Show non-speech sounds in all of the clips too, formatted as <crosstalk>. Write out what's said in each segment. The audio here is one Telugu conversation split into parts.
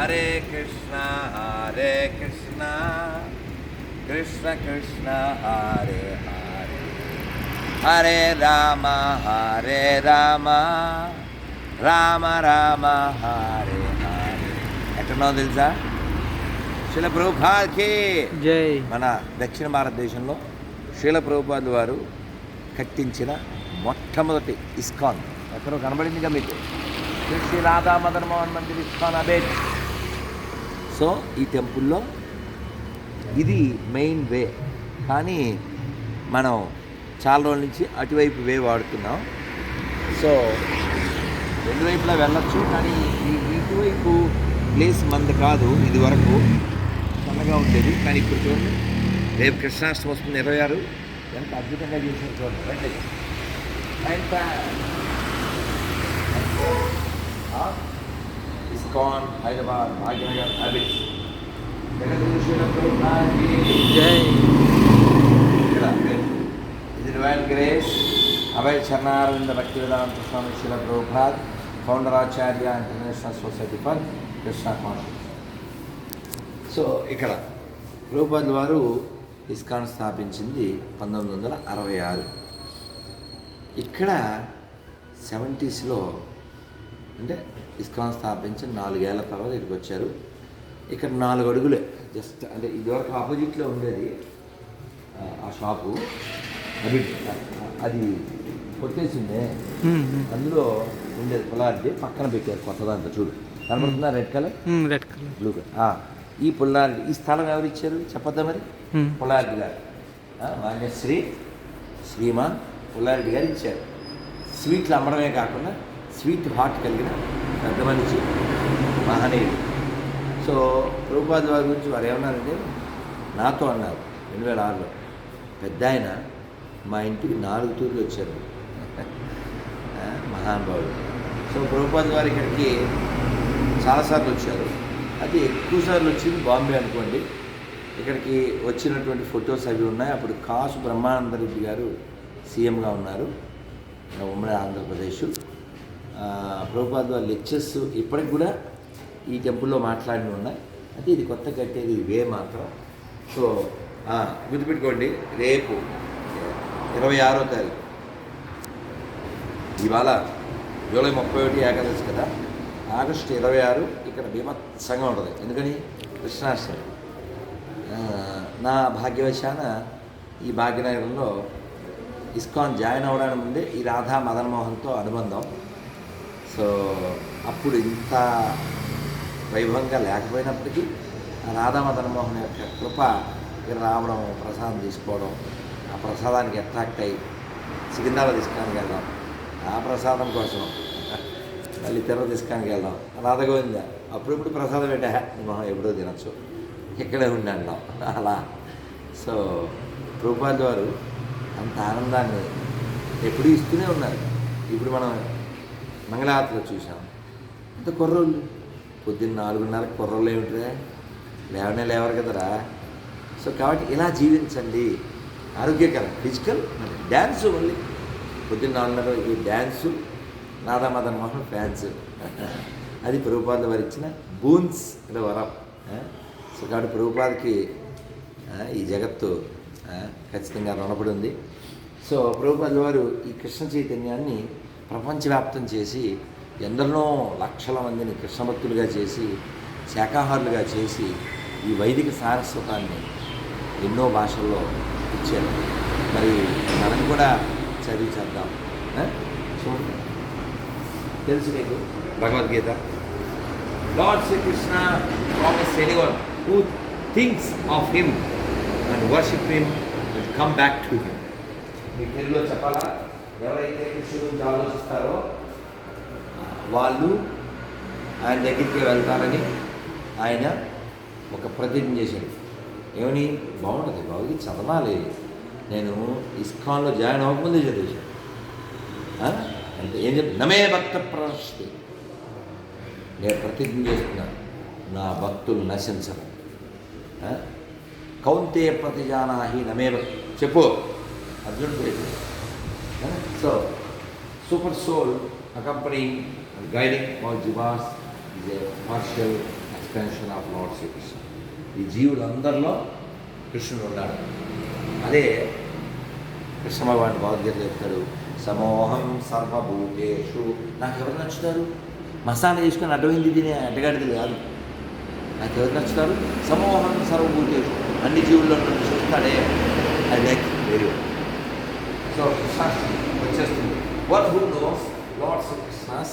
హరే కృష్ణ హరే కృష్ణ కృష్ణ కృష్ణ హరే హరే హరే రామ హరే రామ రామ రామ హరే హరే ఎక్కడున్నావు తెలుసా? శిల ప్రభుపాద్కి జై. మన దక్షిణ భారతదేశంలో శీల ప్రభుపాద్ వారు కట్టించిన మొట్టమొదటి ఇస్కాన్. ఎక్కడో కనబడిందిగా మీకు. శ్రీ రాధా మదన్ మోహన్ మందిర్ ఇస్కాన్ అబేట్. సో ఈ టెంపుల్లో ఇది మెయిన్ వే. కానీ మనం చాలా రోజుల నుంచి అటువైపు వే వాడుతున్నాం. సో రెండు వైపులా వెళ్ళొచ్చు కానీ ఈ ఇటువైపు ప్లేస్ మంది కాదు ఇది వరకు చల్లగా ఉండేది కానీ ఇప్పుడు చూడండి. రేపు కృష్ణాష్టమి వస్తుంది ఇరవై ఆరు. ఎంత అద్భుతంగా చేసిన చూడండి. రండి. And ISKCON Hyderabad Bhagyanagar habits జై. ఇది divine grace Abhay Charanaravinda Bhakti Vedanta Swami Srila Prabhupad founder Acharya international society for Krishna consciousness so ఇక్కడ ప్రభుపాద్ వారు ఇస్కాన్ స్థాపించింది పంతొమ్మిది వందల అరవై ఆరు. ఇక్కడ సెవెంటీస్లో అంటే ఇస్కాన్ స్థాపించి నాలుగేళ్ళ తర్వాత ఇక్కడికి వచ్చారు ఇక్కడ నాలుగు అడుగులే జస్ట్ అంటే ఇదివరకు ఆపోజిట్లో ఉండేది ఆ, షాపు. అది అది కొట్టేసిందే. అందులో ఉండేది పొలారిటీ పక్కన పెట్టారు కొత్త దాంట్లో చూడు. కనబడుతుందా red colour? Red colour. Blue colour ఈ పుల్లారెడ్డి ఈ స్థలం ఎవరు ఇచ్చారు చెప్పొద్దా మరి? పుల్లారెడ్డి గారు. మాన్యశ్రీ శ్రీమాన్ పుల్లారెడ్డి గారు ఇచ్చారు. స్వీట్లు అమ్మడమే కాకుండా స్వీట్ హార్ట్ కలిగిన పెద్ద మనిషి మహనీయుడు. సో ప్రభుపాద వారి గురించి వారు ఏమన్నారంటే నాతో అన్నారు రెండు వేల ఆరులో పెద్ద ఆయన మా ఇంటికి నాలుగు తూర్లు వచ్చారు. మహానుభావుడు సో ప్రభుపాద వారి ఇక్కడికి చాలాసార్లు వచ్చారు. అది ఎక్కువసార్లు వచ్చింది బాంబే అనుకోండి. ఇక్కడికి వచ్చినటువంటి ఫొటోస్ అవి ఉన్నాయి. అప్పుడు కాసు బ్రహ్మానంద రెడ్డి గారు సీఎంగా ఉన్నారు. ఉమ్మడి ఆంధ్రప్రదేశ్. ప్రభుపాద వారి లెక్చర్స్ ఇప్పటికి కూడా ఈ టెంపుల్లో మాట్లాడి ఉన్నాయి. అయితే ఇది కొత్త కట్టేది వే మాత్రం. సో గుర్తుపెట్టుకోండి రేపు ఇరవై ఆరో తారీఖు. ఇవాళ జూలై ముప్పై ఒకటి ఏకాదశి కదా. ఆగస్టు ఇరవై ఆరు ఇక్కడ భీమత్సంగా ఉంటుంది. ఎందుకని? కృష్ణాష్టమి. నా భాగ్యవశాన ఈ భాగ్యనగరంలో ఇస్కాన్ జాయిన్ అవ్వడానికి ముందే ఈ రాధా మదన్మోహన్తో అనుబంధం. సో అప్పుడు ఇంత వైభవంగా లేకపోయినప్పటికీ ఆ రాధా మదన్ మోహన్ యొక్క కృప ఇక్కడ రావడం ప్రసాదం తీసుకోవడం ఆ ప్రసాదానికి అట్రాక్ట్ అయ్యి సికింద్రాబాద్ ఇస్కాన్కి వెళ్దాం. ఆ ప్రసాదం కోసం మళ్ళీ తిరుపతి ఇస్కాన్కి వెళ్దాం. రాధగోవింద అప్పుడప్పుడు ప్రసాదం పెట్టా. మొహం ఎప్పుడో తినచ్చు. ఇక్కడే ఉండి అంటాం. అలా. సో రూపాయల వారు అంత ఆనందాన్ని ఎప్పుడూ ఇస్తూనే ఉన్నారు. ఇప్పుడు మనం మంగళారతిలో చూసాం అంత కుర్రోళ్ళు? పొద్దున్న నాలుగున్నర కుర్రోళ్ళు ఏమిటిరా లేవనే లేవరు కదరా. సో కాబట్టి ఇలా జీవించండి. ఆరోగ్యకరం. ఫిజికల్ డ్యాన్స్ మళ్ళీ పొద్దున్న నాలుగున్నర ఈ డ్యాన్సు నాదామదన్ మోహన్ ఫ్యాన్స్ అది ప్రభుపాద వారు ఇచ్చిన బూన్స్ అంటే వరం. సో కాబట్టి ప్రభుపాదకి ఈ జగత్తు ఖచ్చితంగా రుణపడి ఉంది. సో ప్రభుపాద వారు ఈ కృష్ణ చైతన్యాన్ని ప్రపంచవ్యాప్తం చేసి ఎందరినో లక్షల మందిని కృష్ణభక్తులుగా చేసి శాకాహారులుగా చేసి ఈ వైదిక సారస్వతాన్ని ఎన్నో భాషల్లో ఇచ్చారు. మరి మనం కూడా చదివి చేద్దాం. చూడండి. తెలుసు నీకు Bhagavad Gita? Lord Sri Krishna promise anyone who things of him and worship him and come back to him. మీకు తెలుగులో చెప్పాలా? ఎవరైతే కృష్ణుడు గురించి ఆలోచిస్తారో వాళ్ళు ఆయన దగ్గరికి వెళ్తారని ఆయన ఒక ప్రతిజ్ఞ చేశాడు. ఏమని? బాగుంటుంది బాబుకి చదవాలి. నేను ఇస్కాన్లో జాయిన్ అవ్వకముందే చదివేశాను. అంటే ఏం చెప్పి నమే భక్త ప్రశ్ని నేను ప్రతిజ్ఞ చేస్తున్నాను నా భక్తులు నశించరు. కౌంతే ప్రతిజానాహి నమే చెప్పు. అర్జునుడు so super soul accompany guiding all jivas is a marshal expansion of lord Sri Krishna ఈ జీవులందరిలో కృష్ణుడు ఉన్నాడు. అదే కృష్ణ భగవాన్ భగవద్గీత చెప్తాడు సమోహం సర్వభూతేషు. నాకు ఎవరు నచ్చుతారు? మసాలా చేసుకుని అడ్డమైంది తినే అడ్డగాడిది కాదు. నాకు ఎవరు నచ్చుతారు? సమోహం సర్వభూతేషు. అన్ని జీవుల్లో నన్ను చూస్తాడే I like very. So Krishna వచ్చేస్తుంది one who knows lord's of Krishna's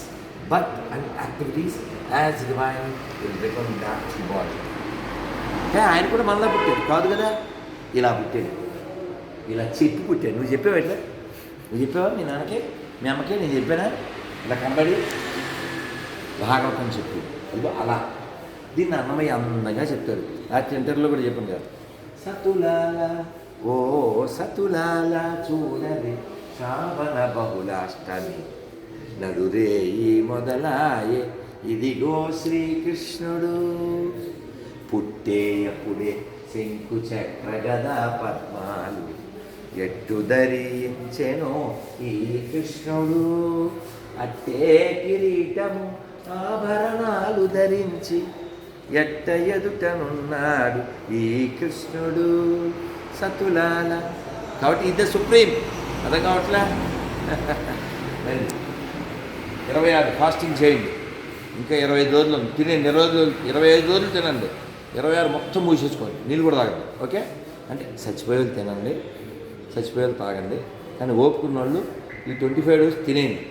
but and activities as divine will become that body ఆయన కూడా మనలా పుట్టాడు. కాదు కదా? ఇలా పుట్టాడు. ఇలా చెప్పి పుట్టాడు. నువ్వు చెప్పావు ఎట్లా నువ్వు చెప్పావా? మీ నాన్నకి? మీ అమ్మకి? నేను చెప్పానా? ఇలా కనబడి భాగవతం చెప్పు. ఇదిగో అలా. దీన్ని అన్నమయ్య అందంగా చెప్తారు ఆ సెంటర్లో కూడా చెప్పాను కదా. సతులాలా ఓ సతులాల చూడరే శ్రావణ బహుళాష్టమి. నడురే ఈ మొదలాయే ఇదిగో శ్రీకృష్ణుడు. పుట్టే అప్పుడే శంకు చక్ర గదా పద్మాలు. ఎట్టు ధరించెనో ఈ కృష్ణుడు. అట్టే కిరీటము ఆభరణాలు ధరించి ఎట్ట ఎదుటనున్నాడు ఈ కృష్ణుడు. సతులాల. కాబట్టి ఇదే సుప్రీం. అదే కావట్లా? ఇరవై ఆరు ఫాస్టింగ్ చేయండి. ఇంకా ఇరవై ఐదు రోజులు తినే తినండి ఇరవై రోజులు ఇరవై ఐదు రోజులు తినండి. ఇరవై ఆరు మొత్తం మూసేసుకోండి. నీళ్ళు కూడా తాగండి. ఓకే? అంటే చచ్చిపోయేది తినండి. చచ్చిపోయేది తాగండి. కానీ ఓపుకున్న వాళ్ళు ఈ ట్వంటీ ఫైవ్ డేస్ తినేయండి.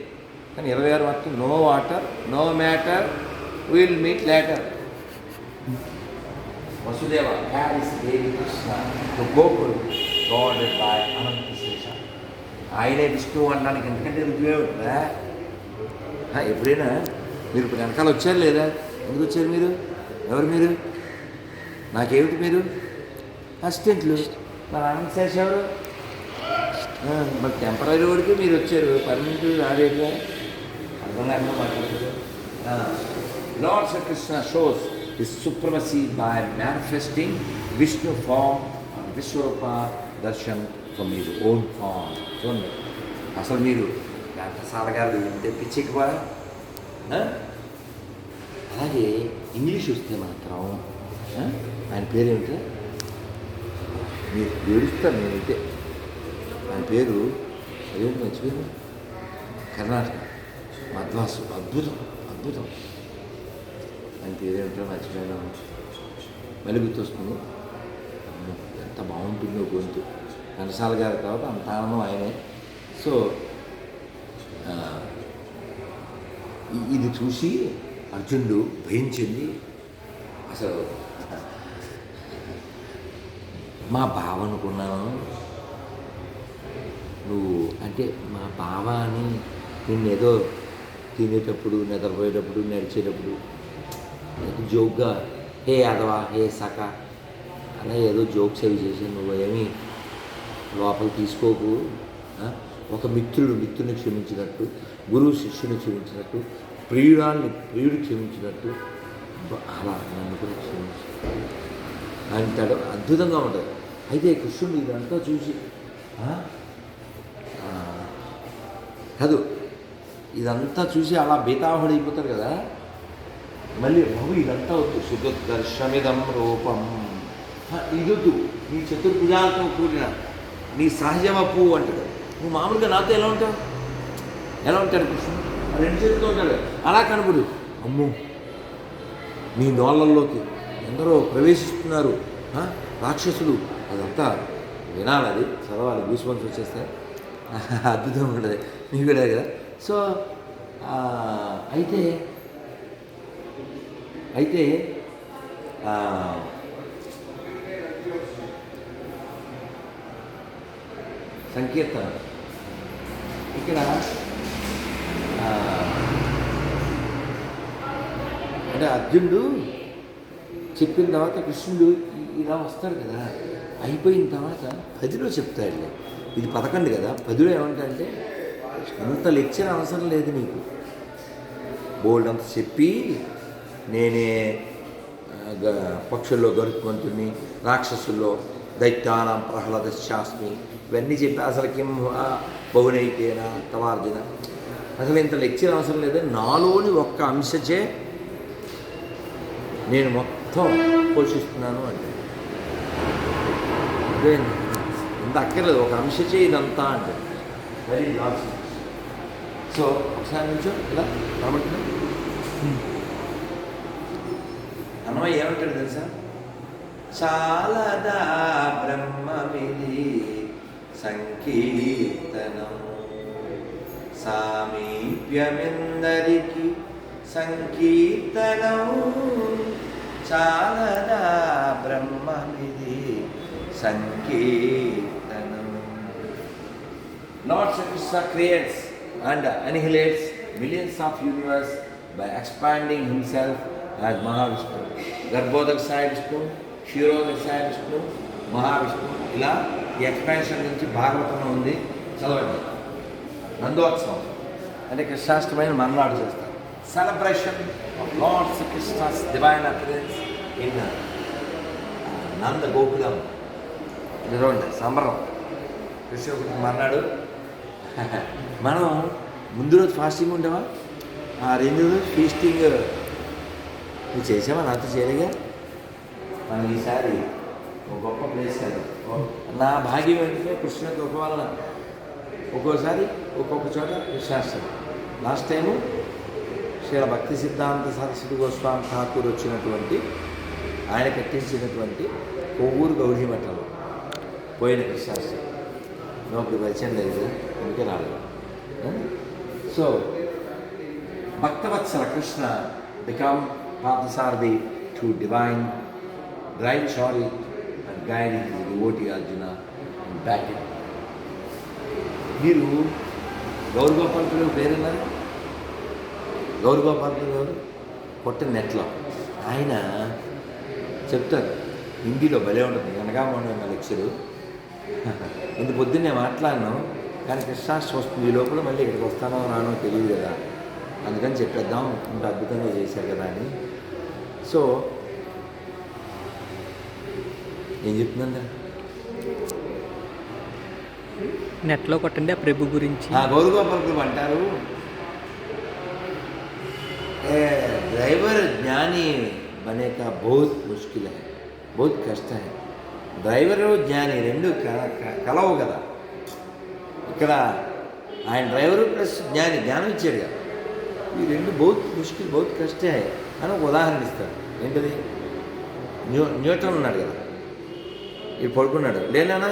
కానీ ఇరవై ఆరు మొత్తం no water no matter. Will meet later Vasudeva carries Devi Krishna to Gokul guarded by Ananta Shesha ఆయనే విష్ణువు అనడానికి ఎందుకంటే రుజువే ఉంటుందా ఎప్పుడైనా మీరు ఇప్పుడు వెనకాల వచ్చారు లేదా? ఎందుకు వచ్చారు మీరు? ఎవరు మీరు? నాకేమిటి మీరు అసిస్టెంట్లు. మరి అనంత శేష ఎవరు మరి టెంపరీ వరకు మీరు వచ్చారు. పర్మనెంట్ రాలేదుగా అర్థం లేకుండా మాట్లాడలేదు lord Sri Krishna shows his supremacy by manifesting Vishnu form Vishwarupa Darshan from మీరు ఓన్ ఫామ్ చూడండి. అసలు మీరు ఘంటసాల గారు వింటే పిచ్చెక్కిపోయా అలాగే ఇంగ్లీష్ వస్తే మాత్రం ఆ, ఆయన పేరేమిటి? మీరు ఏడుస్తాను నేనైతే. ఆయన పేరు అదేంటి మర్చిపోయింది కర్ణాటక. మద్వాసు అద్భుతం అద్భుతం. ఆయన పేరేమిటో మర్చిపోయాను మళ్ళీ గుర్తొస్తుంది. ఎంత బాగుంటుందో గొంతు. ఘనసాల గారి తర్వాత అంత ఆనందం ఆయనే. సో ఇది చూసి అర్జునుడు భయించింది అసలు <laughs> మా బావ అనుకున్నాను. నువ్వు అంటే మా బావ అని నిన్ను ఏదో తినేటప్పుడు నిద్రపోయేటప్పుడు నడిచేటప్పుడు జోక్గా హే అదవా హే సఖ అన్నయ్య ఏదో జోక్స్ అవి చేసి నువ్వు ఏమి లోపల తీసుకోకు ఒక మిత్రుడు మిత్రుని క్షమించినట్టు గురువు శిష్యుని క్షమించినట్టు ప్రియురాల్ని ప్రియుడు క్షమించినట్టు అలా నన్ను కూడా క్షమించు. అంటాడు అద్భుతంగా ఉంటుంది. అయితే కృష్ణుడు ఇదంతా చూసి కాదు ఇదంతా చూసి అలా బీతాహుడైపోతారు కదా? మళ్ళీ బాబు ఇదంతా వద్దు. సుఖదర్శమిదం రూపం. ఇదొద్దు. నీ చతుర్భుజాలతో కూడిన నీ సహజమ పువ్వు అంటాడు. నువ్వు మామూలుగా నాతో ఎలా ఉంటావు? ఎలా ఉంటాడు కృష్ణుడు రెండు చేతులతో ఉంటాడు. అలా కనబడు అమ్మో నీ నోళ్ళల్లోకి ఎందరో ప్రవేశిస్తున్నారు రాక్షసులు. అదంతా వినాలి అది. చదవాలి. గూసుబంస్ వచ్చేస్తే. <laughs> అద్భుతంగా ఉంటుంది. నీకు కూడా కదా? సో అయితే అయితే సంకీర్తన. ఇక్కడ అంటే అర్జునుడు చెప్పిన తర్వాత కృష్ణుడు ఇలా వస్తాడు కదా. అయిపోయిన తర్వాత పదిలో చెప్తాడులే. ఇది పదకొండు కదా. పదిలో ఏమంటాడంటే అంత లెక్చర్ అవసరం లేదు నీకు. బోల్డ్ అంత చెప్పి నేనే గ- పక్షుల్లో గరుత్మంతుని రాక్షసుల్లో దైత్యానం ప్రహ్లాద శాస్మి ఇవన్నీ చెప్పి అసలు కిం బహునైతేనా తవార్జున అసలు ఇంత లెక్చర్ అవసరం లేదు. నాలోని ఒక్క అంశచే నేను మొత్తం పోషిస్తున్నాను అంటే. ఇంత అక్కర్లేదు. ఒక అంశచే ఇదంతా అంటే. వెరీ లాస్ట్ సో ఒకసారి నుంచో. ఇలా కనబడుతుంది? అన్నమయ్య ఏమంటాడు తెలుసా? చాలదా బ్రహ్మమిది. సంకీర్తనం సామీప్యమెందరికి సంకీర్తనం చాలదా బ్రహ్మమిది సంకీర్తనం Lord Sri Krishna creates and annihilates millions of universe by expanding himself as Mahavishnu. గర్భోదక Sai Vishnu క్షీరోదక Sai Vishnu Mahavishnu ఇలా ఈ ఎక్స్పాన్షన్ నుంచి భాగవతంలో ఉంది. చదవండి. నందోత్సవం. అంటే కృష్ణాష్టమైన మర్నాడు చేస్తారు. Celebration of Christmas Sri divine appearance in Nanda Gokulam ఇది సంబరం. కృష్ణుడు మర్నాడు. <laughs> మనం ముందు రోజు ఫాస్టింగ్ ఉండేవా ఆ రెండు రోజు ఫీస్టింగ్ నువ్వు చేసావా నాతో చేయలేగా? మనం ఈసారి ఒక గొప్ప ప్లేస్ కాదు నా భాగ్యం ఏంటంటే కృష్ణ కృప వలన ఒక్కోసారి ఒక్కొక్క చోట కృష్ణాష్టమి లాస్ట్ టైము శ్రీల భక్తి సిద్ధాంత సరస్వతి గోస్వామి ఠాకూర్ వచ్చినటువంటి ఆయన కట్టించినటువంటి కొవ్వూరు గౌరీ మఠంలో పోయిన కృష్ణాష్టమి నోకి పరిచయం లేదు అందుకే రాలేదు. So Bhaktavatsala Krishna become Parthasarathi to divine drive sorry గాయని ఓటి అర్జున అండ్ బ్యాక్ మీరు గౌరగోపాల్ పేరున్నారు గౌరగోపాల్ గారు కొట్ట నెట్లో. ఆయన చెప్తారు హిందీలో భలే ఉంటుంది వెనకామని నా లెక్చరు. <laughs> ఇంత పొద్దున్నే మాట్లాడను కానీ కృష్ణాష్టమి వస్తుంది ఈ లోపల మళ్ళీ ఇక్కడికి వస్తానో రానో తెలియదు కదా. అందుకని చెప్పేద్దాం ఇంత అద్భుతంగా చేశారు కదా అని. సో ఏం చెప్తుందండి నెట్లో కొట్టండి ఆ ప్రభు గురించి हाँ गौरगोपाल को అంటారు ए, ड्राइवर ज्ञानी बने का बहुत मुश्किल है बहुत కష్ట है డ్రైవరు జ్ఞాని రెండు క- క- కలవు కదా ఇక్కడ ఆయన డ్రైవరు ప్లస్ జ్ఞాని జ్ఞానం ఇచ్చాడు కదా ఈ రెండు బహుత్ ముష్కిల్ బహుత్ కష్టే అని ఒక ఉదాహరణ ఇస్తాడు ఏంటిది న్యూ న్యూటన్ ఉన్నాడు కదా ఇది పడుకున్నాడు. లేనా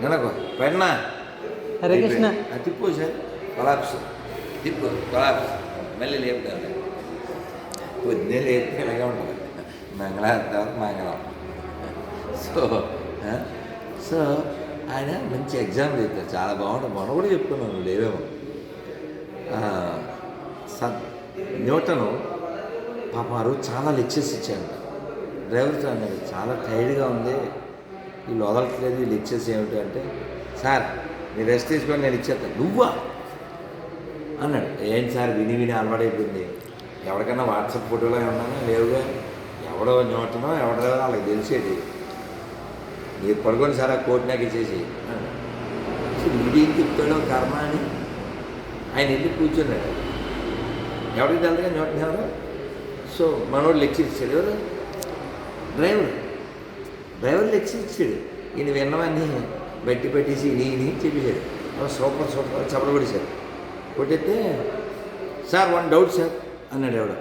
నెలకు పెన్నా హరే కృష్ణ. తిప్పు సార్. కొలాప్స్. తిప్పు కొలాప్స్. మళ్ళీ లేపుతాను పొద్దున్నే లేపితే ఇలాగే ఉంటుంది తర్వాత మంగళం సో సో ఆయన మంచి ఎగ్జామ్ చెప్తారు చాలా బాగుంటుంది. మొన్న కూడా చెప్పుకున్నాను నువ్వు లేవేమో. న్యూటను పాప ఆ రోజు చాలా లెక్చర్స్ ఇచ్చాడు డ్రైవర్తో అన్నాడు చాలా టైర్డ్గా ఉంది. వీళ్ళు వదలట్లేదు వీళ్ళు లెక్చర్స్ ఏమిటి అంటే సార్ మీరు రెస్ట్ తీసుకొని నేను ఇచ్చేస్తాను నువ్వా? అన్నాడు. ఏంటి సార్ విని విని అలవాటైపోయింది. ఎవరికైనా వాట్సాప్ ఫోటోలో ఉన్నానో లేవుగా ఎవడో న్యూటనో ఎవడో వాళ్ళకి తెలిసేది. మీరు పడుకొని సార్ ఆ కోర్టు నాకు ఇచ్చేసి. అన్నాడు. వీడేం చెప్తాడో కర్మ అని? ఆయన వెళ్ళి కూర్చున్నాడు. ఎవరికి తెలుదుగా న్యూటన్ ఎవరు? సో మనోడు లెక్చర్ ఇచ్చాడు ఎవరు? డ్రైవర్. డ్రైవర్ లెక్చర్ ఇచ్చాడు. ఈయన విన్నవన్నీ బట్టి పెట్టేసి నీ నీ చెప్పేశాడు. అలా సూపర్ సూపర్ చపల కొట్టేశాడు. కొట్టేస్తే సార్ వన్ డౌట్ సార్ అన్నాడు ఎవడ.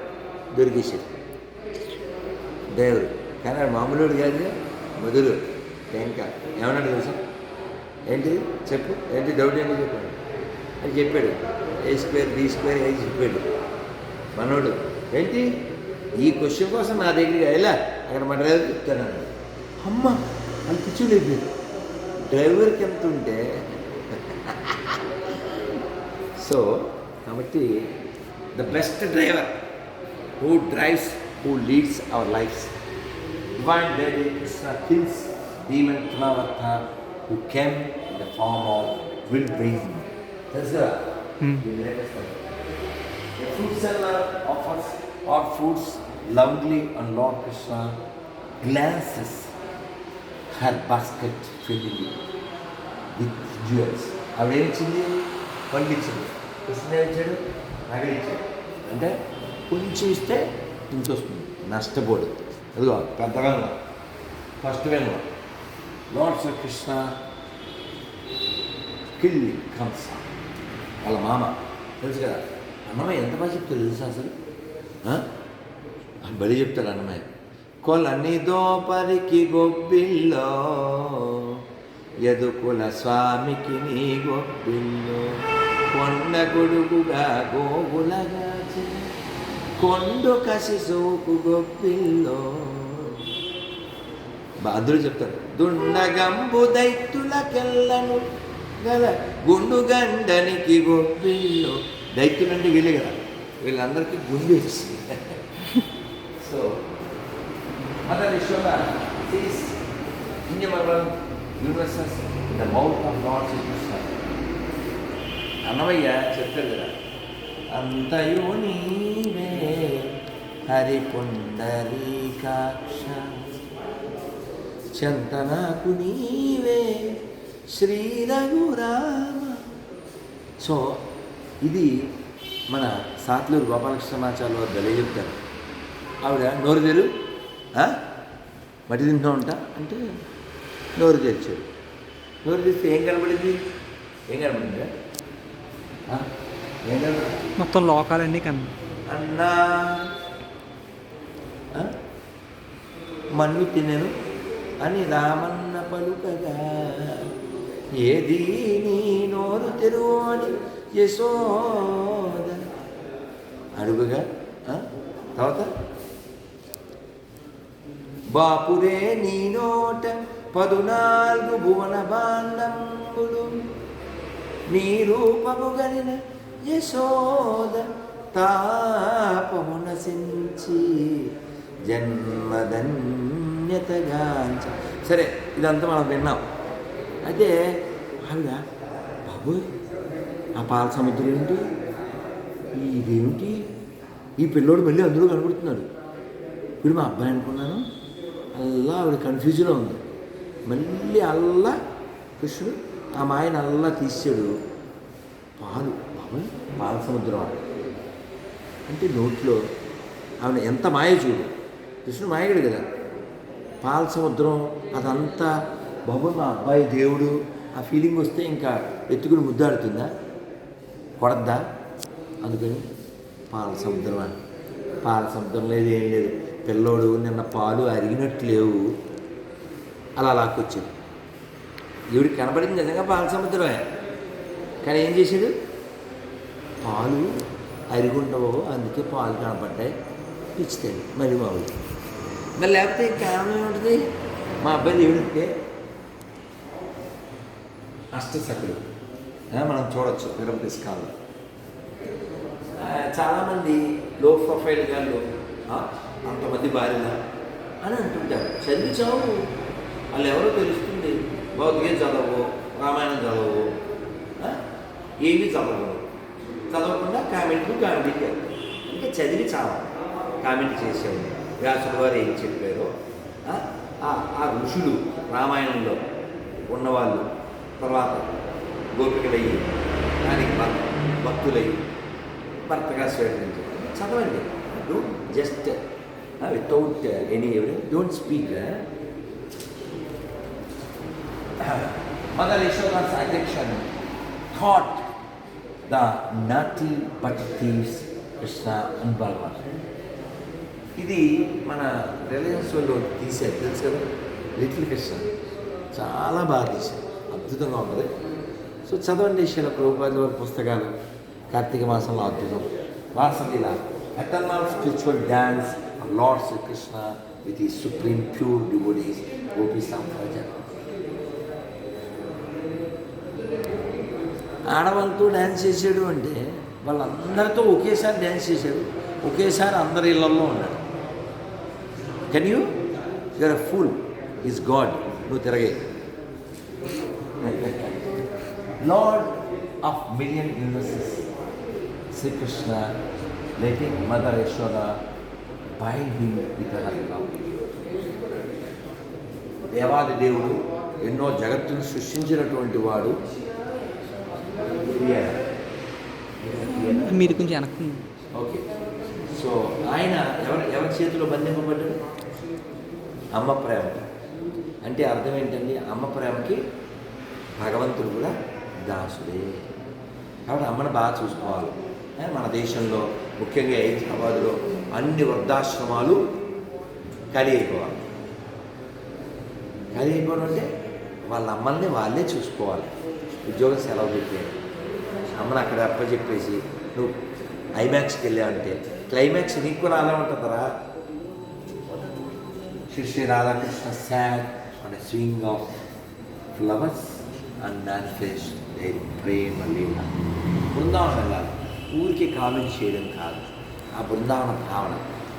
దొరికేశాడు. డ్రైవర్. కానీ ఆడు మామూలుడు కాదు మధురు ఇంకా ఏమన్నాడు తెలుసా? ఏంటి? చెప్పు. ఏంటి? డౌట్ ఏంటి? చెప్పాడు అని చెప్పాడు. A square B square A చెప్పాడు. మనోడు ఏంటి? ఈ క్వశ్చన్ కోసం నా దగ్గర ఎలా? అక్కడ మా డ్రైవర్ చెప్తాడు అమ్మ అంత చూడలేదు డ్రైవర్కి ఎంత ఉంటే? <laughs> సో కాబట్టి the best driver who drives who leads our lives divine dairy Krishna kills హీమన్ కళావర్త who can the form of will bring foods offers are fruits lovingly on Lord Krishna glances her basket filling with jewels. ఆవిడ ఏమి ఇచ్చింది? పండు ఇచ్చింది కృష్ణ ఏమి ఇచ్చాడు? నగలు ఇచ్చాడు. అంటే కొంచెం ఇస్తే ఇంత వస్తుంది. నష్టపోడు. ఇదిగో పెద్ద వెంగళం ఫస్ట్ వెంగళం లార్డ్ శ్రీ కృష్ణ కిల్లి కంస. వాళ్ళ మామ. తెలుసు కదా? అన్నమయ్య ఎంత బాగా చెప్తాడు తెలుసా అసలు? ఆ? బలి చెప్తాడు అన్నమయ్య. కొలని దోపరికి గొబ్బిల్లో ఎదుకుల స్వామికి నీ గొబ్బిల్లో కొండ గొడుగుగా గోగులగా కొండు కసి సోకు గొబ్బిల్లో. బాధుడు చెప్తారు దుండగంబు దైత్యులకెల్లను గల గుండు గండనికి గొప్పిల్లు దైత్యులంటే వీళ్ళే కదా వీళ్ళందరికీ గుండు వేసింది so mother Yashoda sees ఇంజమరం universes the mouth of lord Sri Krishna Annamayya చెప్తాడు కదా అంతయు నీవే హరిపుండరీకాక్ష. చంతనకు నీవే శ్రీ రఘురామ సో ఇది మన సాత్లూరు గోపాలకృష్ణమాచార్య వారు బలి చెప్తారు ఆవిడ నోరు తెరు? మట్టి తింటూ ఉంటా అంటే నోరు తెరిచాడు నోరు తెరిస్తే ఏం కనబడింది? ఏం కనబడింది? ఏం కనబడింది? మొత్తం లోకాలన్నీ కన్నా అన్నా? మన్ను తినెను అని రామన్న పలుకగా ఏది నీ నోరు తెరువు అని యశోద. అడుగుగా? తర్వాత? బాపురే నీ నోట పదునాలుగు భువన బాండంబులు నీ రూపము గలిన యశోద తాపమున సించి జన్మధన్యతగాంచ. సరే ఇదంతా మనం విన్నాం. అయితే ఆవిడ బాబోయ్ ఆ పాల సముద్రం ఏంటి? ఇదేమిటి ఈ పిల్లోడు మళ్ళీ అందులో కనబడుతున్నాడు. ఇప్పుడు మా అబ్బాయి అనుకున్నాను? అల్లా ఆవిడ కన్ఫ్యూజన్లో ఉంది. మళ్ళీ అల్లా కృష్ణుడు ఆ మాయను అల్లా తీసాడు పాలు బాబాయ్ పాల సముద్రం అంటే నోట్లో ఆవిడ ఎంత మాయ చూడు. కృష్ణుడు మాయగడు కదా. పాల సముద్రం అదంతా బాబు మా అబ్బాయి దేవుడు ఆ ఫీలింగ్ వస్తే ఇంకా ఎత్తుకుని ముద్దాడుతుందా? కొడద్దా? అందుకని పాల సముద్రం అని. పాల సముద్రం లేదు ఏం లేదు. పిల్లోడు నిన్న పాలు అరిగినట్టు లేవు అలా లాక్కొచ్చింది ఈవిడ కనబడింది నిజంగా పాల సముద్రమే కానీ ఏం చేశాడు? పాలు అరిగుండవో అందుకే పాలు కనపడ్డాయి. పిచ్చితాడు మరి మామూలు మరి లేకపోతే కారణం ఏముంటుంది? మా అబ్బాయి దేవుడితే అష్టసకుడు మనం చూడొచ్చు. తిరుపతి స్కాల్లో చాలామంది లో ప్రొఫైల్ గాళ్ళు అంతమంది భార్యల అని అంటుంటారు. చదివించావు. వాళ్ళు ఎవరో తెలుస్తుంది. భగవద్గీత చదవవు రామాయణం చదవవు ఏమీ చదవవు. చదవకుండా కామెంట్లు కామెంట్ ఇంకా చదివి చావు కామెంట్ చేసేవాడు వ్యాసుడు వారు ఏం చెప్పారో ఆ, ఆ- ఋషులు రామాయణంలో ఉన్నవాళ్ళు తర్వాత గోపికలయ్యి దానికి భక్- భక్తులయ్యి భర్తగా స్వీకరించారు. చదవండి. డోంట్ జస్ట్ వితౌట్ ఎనీ ఎవరి don't speak mother Yashoda's అధ్యక్షన్ thought the naughty but thieves Krishna and ఇది మన రిలయన్స్ వాళ్ళు తీసారు తెలుసు కదా? లిటిల్ కృష్ణ చాలా బాగా తీశారు. అద్భుతంగా ఉంటుంది సో చదవండి శిల ప్రభుపాది వారి పుస్తకాలు. కార్తీక మాసంలో అద్భుతం. వాసలీల eternal spiritual dance lord Sri Krishna with ఈ సుప్రీం ప్యూర్ డివోడీస్ గోపి సాంప్రజ ఆడవాళ్ళతో డ్యాన్స్ చేసాడు అంటే వాళ్ళందరితో ఒకేసారి డ్యాన్స్ చేశాడు ఒకేసారి అందరి ఇళ్ళలో ఉన్నాడు. Can you you're a full is god నువ్వు తిరగే. Lord of million universes Sri Krishna letting mother Yashoda bind him with దేవాది దేవుడు ఎన్నో జగత్తును సృష్టించినటువంటి వాడు. మీరు కొంచెం వెనక్కు. ఓకే. సో ఆయన ఎవరి ఎవరి చేతిలో బంధింపబడ్డాడు? అమ్మ ప్రేమ. అంటే అర్థం ఏంటండి? అమ్మ ప్రేమకి భగవంతుడు కూడా దాసుడే. కాబట్టి అమ్మని బాగా చూసుకోవాలి. మన దేశంలో ముఖ్యంగా హైదరాబాద్లో అన్ని వృద్ధాశ్రమాలు ఖాళీ అయిపోవాలి. ఖాళీ అయిపోవడం అంటే వాళ్ళ అమ్మల్ని వాళ్ళే చూసుకోవాలి. ఉద్యోగం సెలవు పెట్టారు అమ్మని అక్కడ అప్పచెప్పేసి నువ్వు ఐమాక్స్కి వెళ్ళావంటే క్లైమాక్స్ నీకు కూడా అలా ఉంటుందరా. Sri Sri Radha Krishna sad and swing of flowers and manifest prema leela Brindavanam వెళ్ళాలి ఊరికి కామెంట్ చేయడం కాదు. ఆ బృందావన భావన.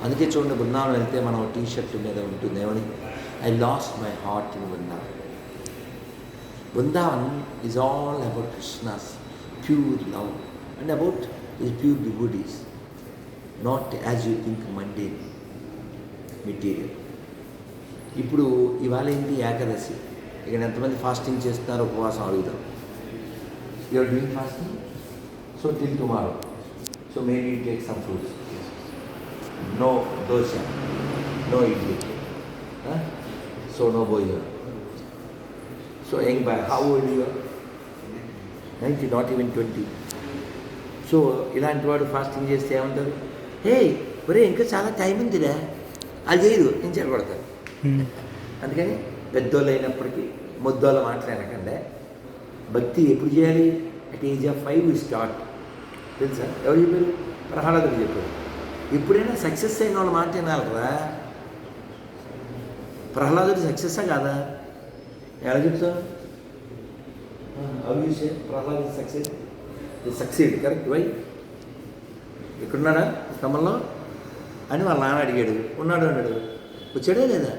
అందుకే చూడండి బృందావనం వెళ్తే మనం టీ షర్ట్ మీద ఉంటుంది. ఏమని? I lost my heart in Brindavan Brindavan is all about Krishna's pure love and about is pure devotees not as you think mundane material ఇప్పుడు ఇవాళ ఏంటి? ఏకాదశి. ఇక్కడ ఎంతమంది ఫాస్టింగ్ చేస్తున్నారు ఉపవాసం అడుగుతారు you're doing fasting so till tomorrow so maybe take some fruits no dosa no idli so no bhojanam so young boy how old you ninety not even twenty so ఇలాంటి వాడు ఫాస్టింగ్ చేస్తే ఏమంటారు? హే ఒరే ఇంకా చాలా టైం ఉందిరా. అది చేయదు. నేను చెడగొడతాను అందుకని పెద్దోళ్ళు అయినప్పటికీ ముద్దోళ్ళ మాట్లాడకండి భక్తి ఎప్పుడు చేయాలి? At age of five start తెలుసా? ఎవరు చెప్పారు? ప్రహ్లాదుడు చెప్పారు ఎప్పుడైనా సక్సెస్ అయిన వాళ్ళ మాట వినాలరా? ప్రహ్లాదుడు సక్సెస్సా కాదా? ఎలా చెప్తాను అవి Prahlad success succeed correct why ఇక్కడున్నాడా స్తంభంలో? అని వాళ్ళ నాన్న అడిగాడు. ఉన్నాడు అన్నాడు. వచ్చాడే లేదా?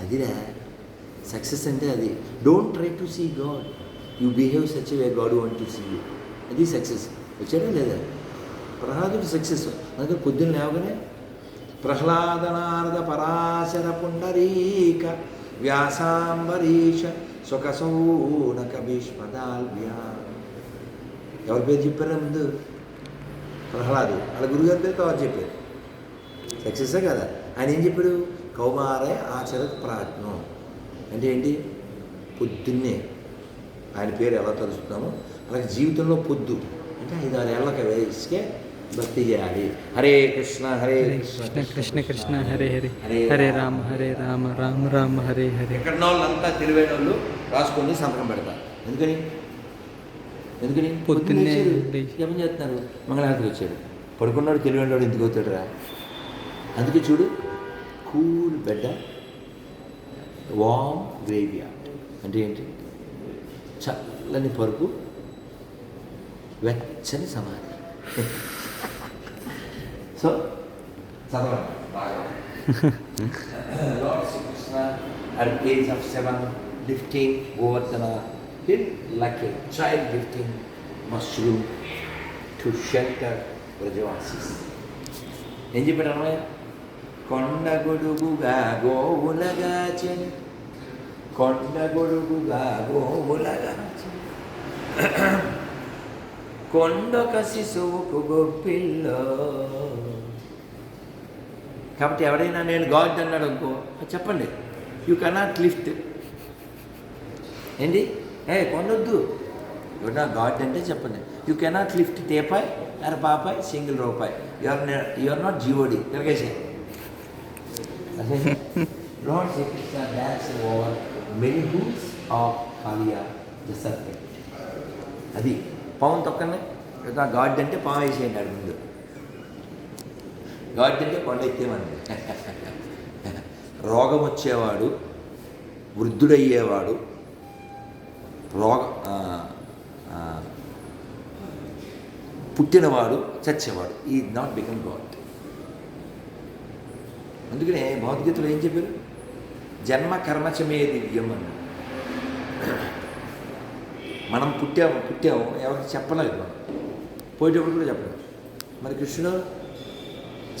అదిరా సక్సెస్ అంటే అది. Don't try to see god you behave such way god want to see you అది సక్సెస్. వచ్చాడా లేదా? ప్రహ్లాదుడు సక్సెస్. అందుకే పొద్దున్న లేవగానే ప్రహ్లాదనారద పరాశర పుండరీక వ్యాసాంబరీష సుఖసౌనక భీష్మదాల్వ్యా. ఎవరి పేరు చెప్పారా ముందు? ప్రహ్లాదు. వాళ్ళ గురుగారి పేరు తర్వాత చెప్పారు. సక్సెస్సే కదా? ఆయన ఏం చెప్పాడు? కౌమారే ఆచరత్ ప్రాజ్ఞం. అంటే ఏంటి? పొద్దున్నే. ఆయన పేరు ఎలా తలుస్తున్నామో అలాగే జీవితంలో పొద్దు. అంటే ఐదు ఆరు ఏళ్ళకి వయసుకే భక్తి చేయాలి. హరే కృష్ణ హరే కృష్ణ కృష్ణ కృష్ణ హరే హరే. హరే రామ. హరే రామ రామ రామ హరే హరే. ఎక్కడ వాళ్ళంతా తెలివైన వాళ్ళు రాసుకొని సంతకం పెడతారు. ఎందుకని? ఎందుకని? పొద్దున్నే. జపం చేస్తున్నారు? మంగళారతికి వచ్చాడు పడుకున్నాడు తెలివైనవాడు ఎందుకు అవుతాడురా అందుకే చూడు కూల్ బెడ్డ వామ్ గ్రేవియా. అంటే ఏంటి? చల్లని పరుపు వెచ్చని సమాధి సో చదవండి బాగా Lord Sri Krishna at the age of seven, lifting Govardhana hill like a child lifting mushroom to shelter Brajavasis. ఏం చెప్పాడు అన్నయ్య కొండ గొడుగుగా గోవులగాచని కొండ గొడుగుగా గోవులగాచని కొండొక శిశువుకు గొప్పిల్ల. కాబట్టి ఎవడైనా నేను గాడ్ అన్నాడు అనుకో చెప్పండి. యూ కెనాట్ లిఫ్ట్ ఏంటి? ఏ కొనొద్దు ఎవరైనా గాడ్ అంటే చెప్పండి. యూ కెనాట్ లిఫ్ట్ తేపాయ్ అర పాపాయ్ సింగిల్ రూపాయి. Your your not G తిరగేసే lord Sri Krishna dance over many hoods of Kaliya the serpent అది. పాము తొక్కండి. గాడ్ అంటే పావు వేసేయండి ఆడి ముందు. గాడ్ అంటే కొండ ఎత్తేమండి రోగం వచ్చేవాడు వృద్ధుడయ్యేవాడు రోగ పుట్టినవాడు చచ్చేవాడు. ఈ నాట్ బికమ్ గాడ్ అందుకనే భగవద్గీతలో ఏం చెప్పారు? జన్మ కర్మచమే దివ్యం అన్నారు. మనం పుట్టాము పుట్టాము ఎవరికి చెప్పలేదు మనం. పోయేటప్పుడు కూడా చెప్పలేదు. మరి కృష్ణుడు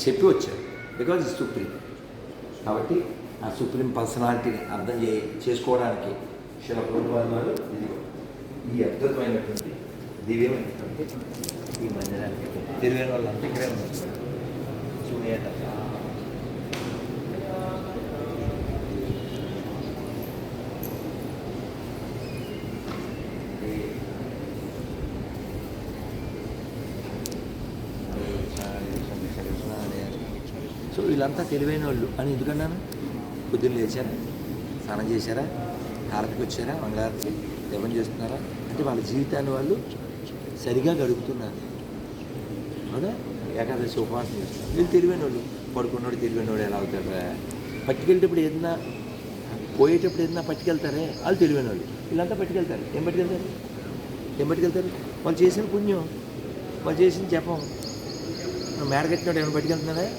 చెప్పి వచ్చాడు. బికాజ్ ఇస్ సుప్రీం కాబట్టి ఆ సుప్రీం పర్సనాలిటీని అర్థం చే చేసుకోవడానికి శిల వారు ఇది ఈ అద్భుతమైనటువంటి దివ్యమైనటువంటి ఈ మందిరానికి తెలివైన వాళ్ళంతా ఇక్కడే ఉన్నారు. చూడేట సో వీళ్ళంతా తెలివైన వాళ్ళు అని ఎందుకన్నాను? పొద్దున్న లేచారా? స్నానం చేశారా? హారతికి వచ్చారా? మంగళారతి జపం చేస్తున్నారా? అంటే వాళ్ళ జీవితాన్ని వాళ్ళు సరిగా గడుపుతున్నారు. అవునా? ఏకాదశి ఉపవాసం చేస్తున్నారు. వీళ్ళు తెలివైన వాళ్ళు పడుకున్నోడు తెలివైన వాడు ఎలా అవుతారా పట్టుకెళ్ళేటప్పుడు ఏదన్నా పోయేటప్పుడు ఏదన్నా పట్టుకెళ్తారే? వాళ్ళు తెలివైన వాళ్ళు వీళ్ళంతా పట్టుకెళ్తారు. ఏం పట్టుకెళ్తారు? ఏం పట్టుకెళ్తారు? వాళ్ళు చేసిన పుణ్యం. వాళ్ళు చేసిన జపం. మేడ కట్టినోడు ఏమైనా పట్టుకెళ్తున్నాడా?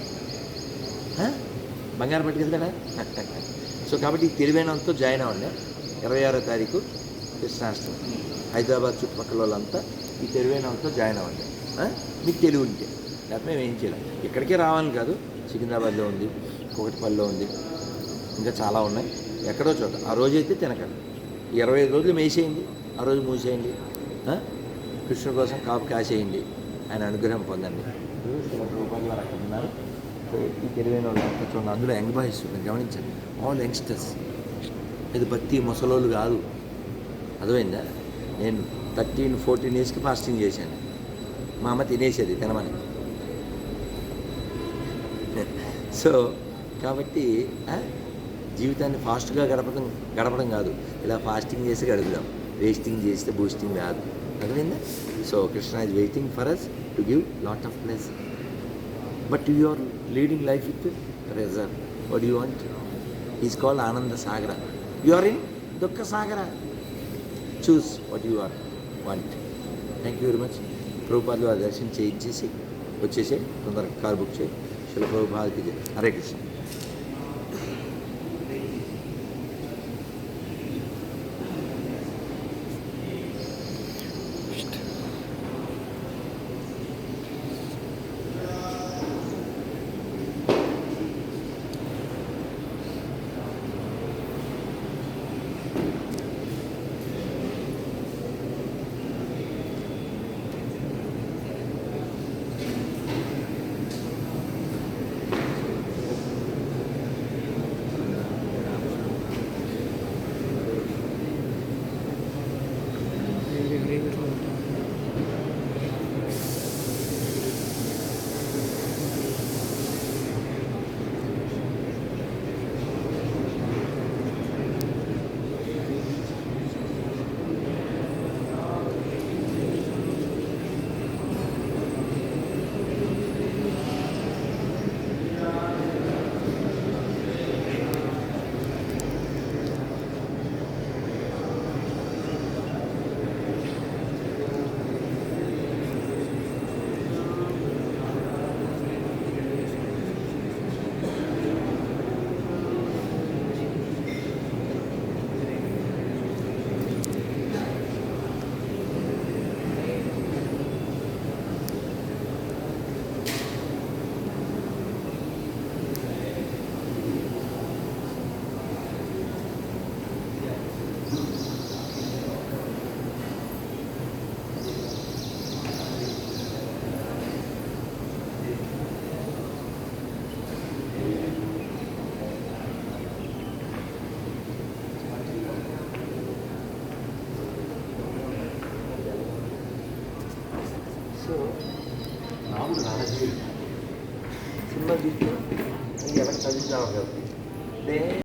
బంగారం పట్టుకెళ్తాడా సో కాబట్టి ఈ తెలివైనంతో జాయిన్ అవ్వండి. ఇరవై ఆరో తారీఖు కృష్ణాష్టమి. హైదరాబాద్ చుట్టుపక్కల వాళ్ళంతా ఈ తెలివైనంతో జాయిన్ అవ్వండి? మీకు తెలివి ఉంటే. లేకపోతే మేము ఏం చేయలేం. ఇక్కడికే రావాలని కాదు. సికింద్రాబాద్లో ఉంది కోకటిపల్లిలో ఉంది. ఇంకా చాలా ఉన్నాయి. ఎక్కడో చోట. ఆ రోజు అయితే తినకండి. ఈ ఇరవై ఐదు రోజులు మేసేయండి. ఆ రోజు మూసేయండి? కృష్ణుడి కోసం కాపు కాసేయండి. ఆయన అనుగ్రహం పొందండి. రూపాయలు వారు అక్కడ ఉన్నారు. ఈ తెలివైన వాళ్ళు అంతా చూడండి అందులో యంగ్ బాయ్స్ మీరు గమనించండి. ఆల్ యంగ్స్టర్స్ ఇది బట్టి ముసలోళ్ళు కాదు. అర్థమైందా? నేను థర్టీన్ ఫోర్టీన్ ఇయర్స్కి ఫాస్టింగ్ చేశాను. మా అమ్మ తినేసేది తినమని. సో కాబట్టి జీవితాన్ని ఫాస్ట్గా గడపడం గడపడం కాదు. ఇలా ఫాస్టింగ్ చేసి గడుపుదాం. వేస్టింగ్ చేస్తే బూస్టింగ్ రాదు. అర్థమైందా? So Krishna is waiting for us to give lot of place but you are leading life with reserve what you want is call ananda sagara you are in dukkha sagara choose what you are want thank you very much ప్రభుపాదులు ఆ దర్శనం చేయించేసి వచ్చేసి తొందరగా కార్ బుక్ చేయి శిల ప్రభుపాదికి జై. హరే కృష్ణ